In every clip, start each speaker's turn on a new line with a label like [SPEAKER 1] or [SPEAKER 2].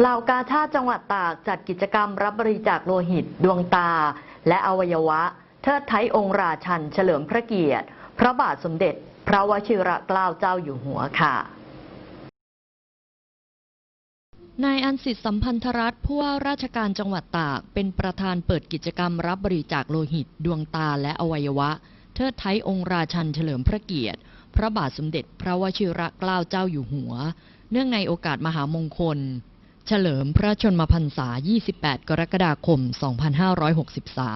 [SPEAKER 1] เหล่ากาชาติจังหวัดตากจัดกิจกรรมรับบริจาคโลหิต ดวงตา และอวัยวะ เทิดไทยองค์ราชันเฉลิมพระเกียรติ พระบาทสมเด็จ พระวชิรเกล้าเจ้าอยู่หัวค่ะ
[SPEAKER 2] นายอันสิทธิ์สัมพันธรัตน์ผู้ว่าราชการจังหวัดตาก เป็นประธานเปิดกิจกรรมรับบริจาคโลหิต ดวงตาและอวัยวะ เทิดไทยองค์ราชันเฉลิมพระเกียรติ พระบาทสมเด็จ พระวชิรเกล้าเจ้าอยู่หัว เนื่องในโอกาสมหามงคล เฉลิมพระชนมพรรษา 28 กรกฎาคม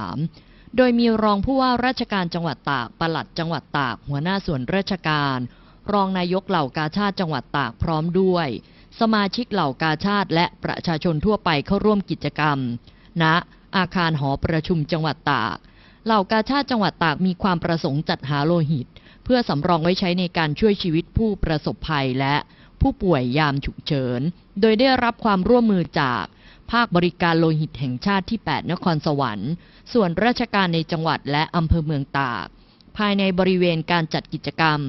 [SPEAKER 2] 2563 โดยมีรองผู้ว่าราชการจังหวัดตากปลัดจังหวัดตาก หัวหน้าส่วนราชการ รองนายกเหล่ากาชาติจังหวัดตากพร้อมด้วย สมาชิกเหล่ากาชาติและประชาชนทั่วไปเข้าร่วมกิจกรรม ณ อาคารหอประชุมจังหวัดตาก เหล่ากาชาติจังหวัดตากมีความประสงค์จัดหาโลหิต เพื่อสำรองไว้ใช้ในการช่วยชีวิตผู้ประสบภัยและ ผู้ป่วยยามฉุกเฉิน โดยได้รับความร่วมมือจากภาคบริการโลหิตแห่งชาติที่ 8 นครสวรรค์ ส่วนราชการในจังหวัดและอำเภอเมืองตาก ภายในบริเวณการจัดกิจกรรม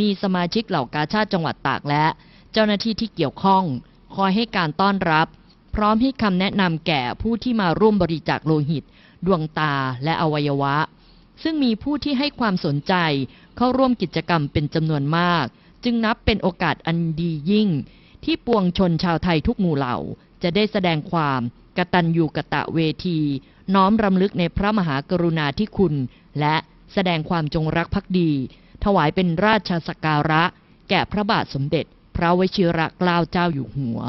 [SPEAKER 2] มีสมาชิกเหล่ากาชาติจังหวัดตากและ เจ้าหน้าที่ที่เกี่ยวข้อง คอยให้การต้อนรับ พร้อมให้คำแนะนำแก่ผู้ที่มาร่วมบริจาคโลหิต ดวงตาและอวัยวะ ซึ่งมีผู้ที่ให้ความสนใจเข้าร่วมกิจกรรมเป็นจำนวนมาก จึงนับเป็นโอกาสอันดียิ่ง ที่ปวงชนชาวไทยทุกหมู่เหล่า จะได้แสดงความกตัญญูกะตะเวที น้อมรำลึกในพระมหากรุณาธิคุณ และแสดงความจงรักภักดี ถวายเป็นราชสักการะ แก่พระบาทสมเด็จ พระวชิรเกล้าเจ้าอยู่หัว